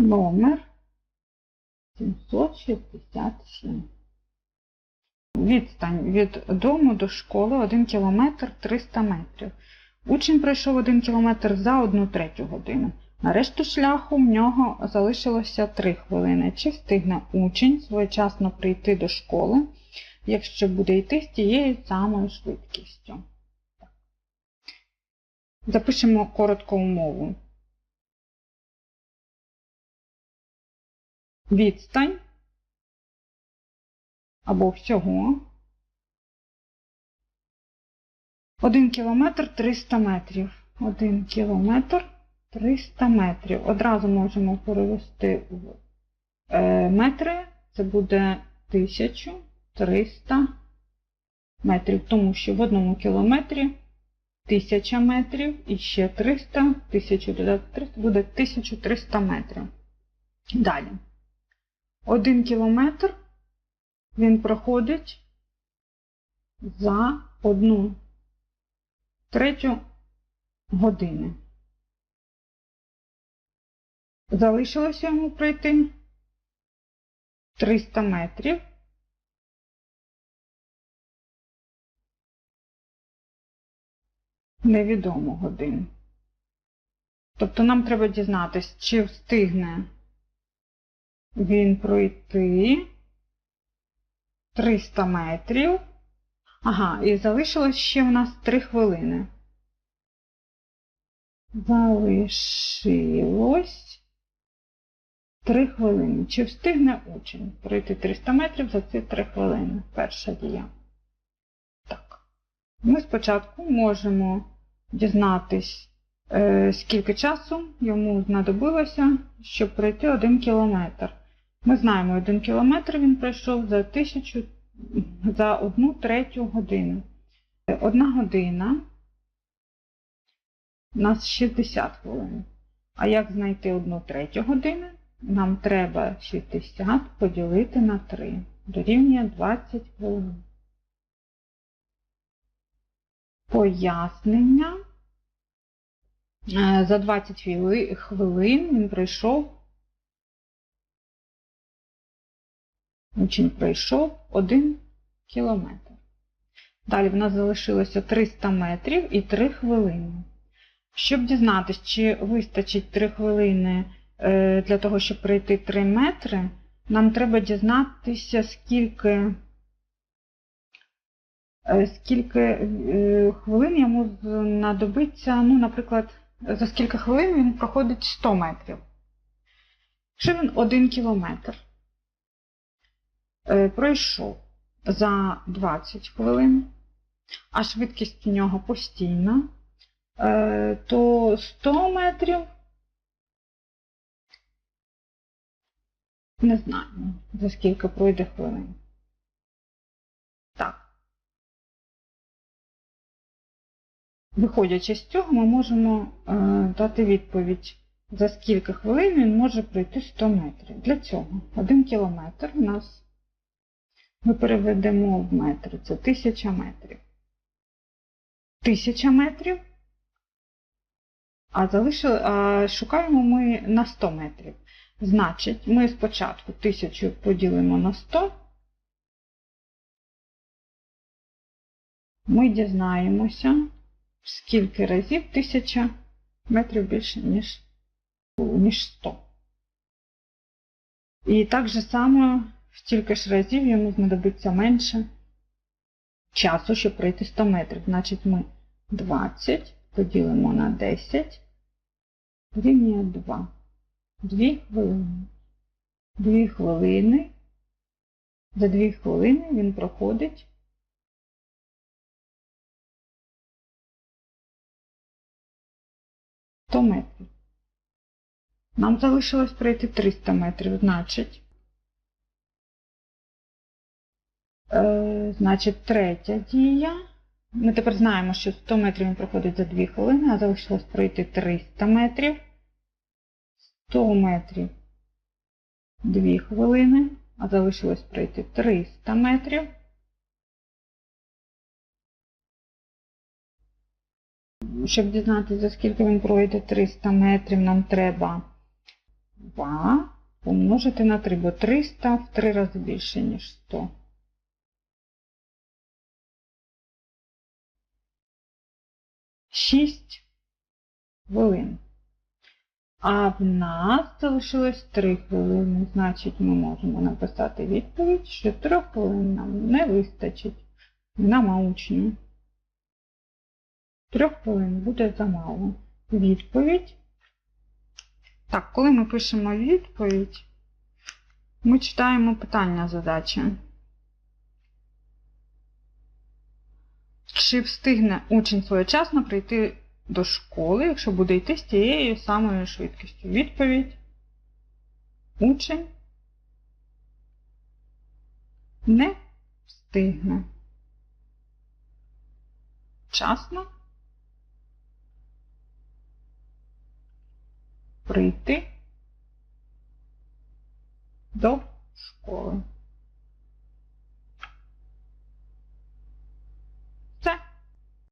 Номер 767. Відстань від дому до школи 1 км 300 метрів. Учень пройшов 1 км за 1 третю годину. На решту шляху в нього залишилося 3 хвилини. Чи встигне учень своєчасно прийти до школи, якщо буде йти з тією самою швидкістю? Запишемо коротко умову. Відстань або всього 1 кілометр 300 метрів. 1 кілометр 300 метрів. Одразу можемо перевести в е, метри. Це буде 1300 метрів, тому що в одному кілометрі 1000 метрів і ще 300, 1000 додати 300 буде 1300 метрів. Далі. 1 кілометр він проходить за одну третю години. Залишилося йому пройти 300 метрів. Невідомо годин. Тобто нам треба дізнатися, чи встигне він пройти 300 метрів. Ага, і залишилось ще в нас 3 хвилини. Залишилось 3 хвилини. Чи встигне учень пройти 300 метрів за ці 3 хвилини? Перша дія. Так. Ми спочатку можемо дізнатись, е, скільки часу йому знадобилося, щоб пройти 1 кілометр. Ми знаємо, 1 кілометр він пройшов за 1000 за 1 третю годину. Одна година у нас 60 хвилин. А як знайти 1 третю годину? Нам треба 60 поділити на 3. Дорівнює 20 хвилин. Пояснення. Е, За 20 хвилин він пройшов Учень пройшов 1 кілометр. Далі в нас залишилося 300 метрів і 3 хвилини. Щоб дізнатися, чи вистачить 3 хвилини е, для того, щоб пройти 3 метри, нам треба дізнатися, скільки е, скільки е, хвилин йому знадобиться, ну, наприклад, за скільки хвилин він проходить 100 метрів. Якщо він 1 кілометр. Е, пройшов за 20 хвилин, а швидкість у нього постійна, е, то 100 метрів не знаю, за скільки пройде хвилин. Так. Виходячи з цього, ми можемо е, дати відповідь, за скільки хвилин він може пройти 100 метрів. Для цього 1 кілометр у нас ми переведемо в метри. Це 1000 метрів. 1000 метрів. А, залишили, а шукаємо ми на 100 метрів. Значить, ми спочатку 1000 поділимо на 100. Ми дізнаємося, скільки разів 1000 метрів більше, ніж, ніж 100. І так же само стільки ж разів йому знадобиться менше часу, щоб пройти 100 метрів. Значить, ми 20 поділимо на 10, рівня 2. 2 хвилини. 2 хвилини. За 2 хвилини він проходить метрів. Нам залишилось пройти 300 метрів, значить. Значить, третя дія. Ми тепер знаємо, що 100 метрів він проходить за 2 хвилини, а залишилось пройти 300 метрів. 100 метрів 2 хвилини, а залишилось пройти 300 метрів. Щоб дізнатися, за скільки він пройде 300 метрів, нам треба 2 помножити на 3, бо 300 в 3 рази більше, ніж 100. Шість хвилин. А в нас залишилось 3 хвилини. Значить, ми можемо написати відповідь, що 3 хвилин нам не вистачить. Нема учнів. 3 хвилин буде замало. Відповідь. Так, коли ми пишемо відповідь, ми читаємо питання задачі. Чи встигне учень своєчасно прийти до школи, якщо буде йти з тією самою швидкістю? Відповідь. Учень не встигне. Вчасно прийти до школи.